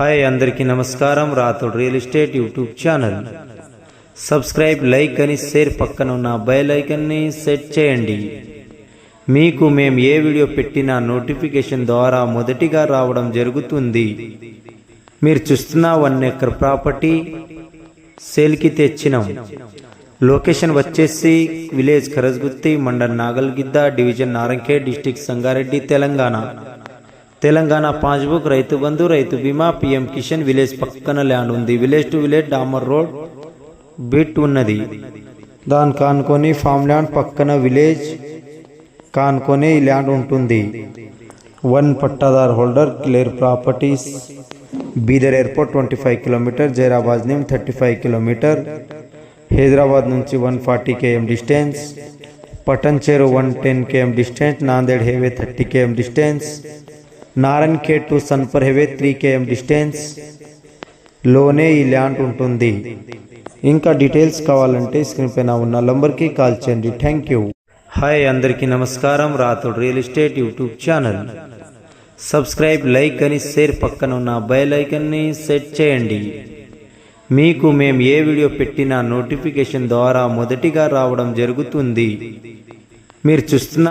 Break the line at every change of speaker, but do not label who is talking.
Hi అందరికీ నమస్కారం. Rathod real estate YouTube channel. Subscribe like అని షేర్ పక్కన ఉన్న బెల్ ఐకన్ని సెట్ చేయండి. మీకు మేము ఏ వీడియో పెట్టినా నోటిఫికేషన్ ద్వారా మొదటిగా రావడం జరుగుతుంది. మీరు చూస్తున్న వన్ ఎకర్ ప్రాపర్టీ సేల్కి తెచ్చినాం. లొకేషన్ వచ్చేసి village Karajgutti mandal Nagalgidda division Narayankhed district Sangareddy Telangana. Telangana passbook Rythu Bandhu Rythu Bima PM Kisan village పక్కన ల్యాండ్ ఉంది. విలేజ్ టు విలేజ్ డామర్ రోడ్ బిట్ ఉన్నది. దాని కానుకొని ఫామ్ ల్యాండ్ పక్కన విలేజ్ కానుకొని ఈ ల్యాండ్ ఉంటుంది. One pattadar holder clear properties Bidar airport twenty five kilometre Zaheerabad name thirty five kilometre Hyderabad నుంచి one forty KM distance Patancheru one ten KM distance Nanded highway thirty KM distance Narayankhed to సన్ఫర్ highway three KM డిస్టెన్స్లోనే ఈ land ఉంటుంది. ఇంకా details కావాలంటే screen పైన ఉన్న నంబర్కి call చేయండి. Thank you. హాయ్ అందరికీ నమస్కారం. Rathod real estate YouTube channel. Subscribe like అని షేర్ పక్కన ఉన్న బెల్ ఐకన్ని సెట్ చేయండి. మీకు మేము ఏ వీడియో పెట్టినా నోటిఫికేషన్ ద్వారా మొదటిగా రావడం జరుగుతుంది. మీరు చూస్తున్న